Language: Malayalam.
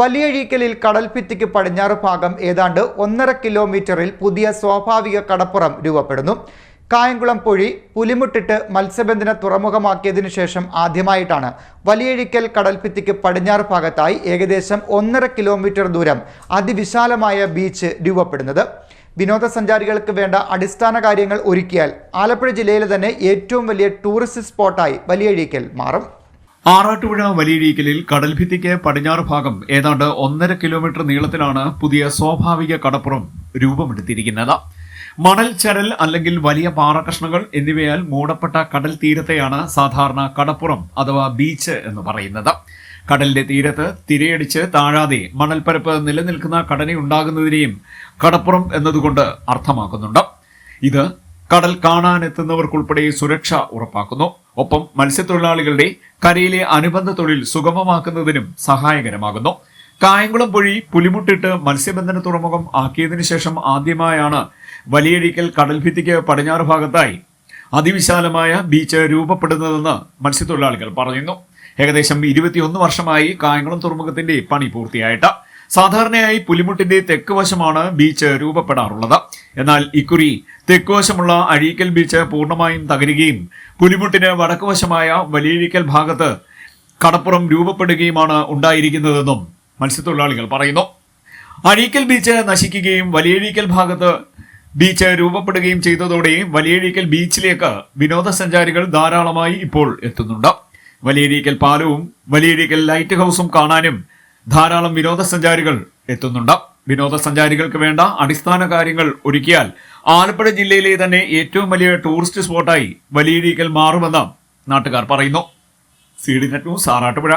വലിയഴീക്കലിൽ കടൽഭിത്തിക്ക് പടിഞ്ഞാറ് ഭാഗം ഏതാണ്ട് ഒന്നര കിലോമീറ്ററിൽ പുതിയ സ്വാഭാവിക കടപ്പുറം രൂപപ്പെടുന്നു. കായംകുളം പൊഴി പുലിമുട്ടിട്ട് മത്സ്യബന്ധന തുറമുഖമാക്കിയതിനു ശേഷം ആദ്യമായിട്ടാണ് വലിയഴിക്കൽ കടൽഭിത്തിക്ക് പടിഞ്ഞാറ് ഭാഗത്തായി ഏകദേശം ഒന്നര കിലോമീറ്റർ ദൂരം അതിവിശാലമായ ബീച്ച് രൂപപ്പെടുന്നത്. വിനോദസഞ്ചാരികൾക്ക് വേണ്ട അടിസ്ഥാന കാര്യങ്ങൾ ഒരുക്കിയാൽ ആലപ്പുഴ ജില്ലയിലെ തന്നെ ഏറ്റവും വലിയ ടൂറിസ്റ്റ് സ്പോട്ടായി വലിയഴീക്കൽ മാറും. ആറാട്ടുപുഴ വലിയഴീക്കലിൽ കടൽഭിത്തിക്ക് പടിഞ്ഞാറ് ഭാഗം ഏതാണ്ട് ഒന്നര കിലോമീറ്റർ നീളത്തിലാണ് പുതിയ സ്വാഭാവിക കടപ്പുറം രൂപമെടുത്തിരിക്കുന്നത്. മണൽ ചരൽ അല്ലെങ്കിൽ വലിയ പാറക്കഷ്ണങ്ങൾ എന്നിവയാൽ മൂടപ്പെട്ട കടൽ തീരത്തെയാണ് സാധാരണ കടപ്പുറം അഥവാ ബീച്ച് എന്ന് പറയുന്നത്. കടലിന്റെ തീരത്ത് തിരയടിച്ച് താഴാതെ മണൽപ്പരപ്പ് നിലനിൽക്കുന്ന ഘടനയുണ്ടാകുന്നതിനെയും കടപ്പുറം എന്നതുകൊണ്ട് അർത്ഥമാക്കുന്നുണ്ട്. ഇത് കടൽ കാണാനെത്തുന്നവർക്കുൾപ്പെടെ സുരക്ഷ ഉറപ്പാക്കുന്നു. ഒപ്പം മത്സ്യത്തൊഴിലാളികളുടെ കരയിലെ അനുബന്ധ തൊഴിൽ സുഗമമാക്കുന്നതിനും സഹായകരമാകുന്നു. കായംകുളം പൊഴി പുലിമുട്ടിട്ട് മത്സ്യബന്ധന തുറമുഖം ആക്കിയതിനു ശേഷം ആദ്യമായാണ് വലിയഴിക്കൽ കടൽഭിത്തിക്ക് പടിഞ്ഞാറ് ഭാഗത്തായി അതിവിശാലമായ ബീച്ച് രൂപപ്പെടുന്നതെന്ന് മത്സ്യത്തൊഴിലാളികൾ പറയുന്നു. ഏകദേശം ഇരുപത്തിയൊന്ന് വർഷമായി കായംകുളം തുറമുഖത്തിന്റെ പണി പൂർത്തിയായിട്ട്. സാധാരണയായി പുലിമുട്ടിന്റെ തെക്ക് വശമാണ് ബീച്ച് രൂപപ്പെടാറുള്ളത്. എന്നാൽ ഇക്കുറി തെക്കുവശമുള്ള അഴീക്കൽ ബീച്ച് പൂർണമായും തകരുകയും പുലിമുട്ടിന് വടക്കുവശമായ വലിയഴീക്കൽ ഭാഗത്ത് കടപ്പുറം രൂപപ്പെടുകയുമാണ് ഉണ്ടായിരിക്കുന്നതെന്നും മത്സ്യത്തൊഴിലാളികൾ പറയുന്നു. അഴീക്കൽ ബീച്ച് നശിക്കുകയും വലിയഴീക്കൽ ഭാഗത്ത് ബീച്ച് രൂപപ്പെടുകയും ചെയ്തതോടെ വലിയഴീക്കൽ ബീച്ചിലേക്ക് വിനോദസഞ്ചാരികൾ ധാരാളമായി ഇപ്പോൾ എത്തുന്നുണ്ട്. വലിയഴീക്കൽ പാലവും വലിയഴീക്കൽ ലൈറ്റ് ഹൗസും കാണാനും ധാരാളം വിനോദസഞ്ചാരികൾ എത്തുന്നുണ്ട്. വിനോദസഞ്ചാരികൾക്ക് വേണ്ട അടിസ്ഥാന കാര്യങ്ങൾ ഒരുക്കിയാൽ ആലപ്പുഴ ജില്ലയിലെ തന്നെ ഏറ്റവും വലിയ ടൂറിസ്റ്റ് സ്പോട്ടായി വലിയഴീക്കൽ മാറുമെന്ന് നാട്ടുകാർ പറയുന്നു. C D net news Arattupuzha.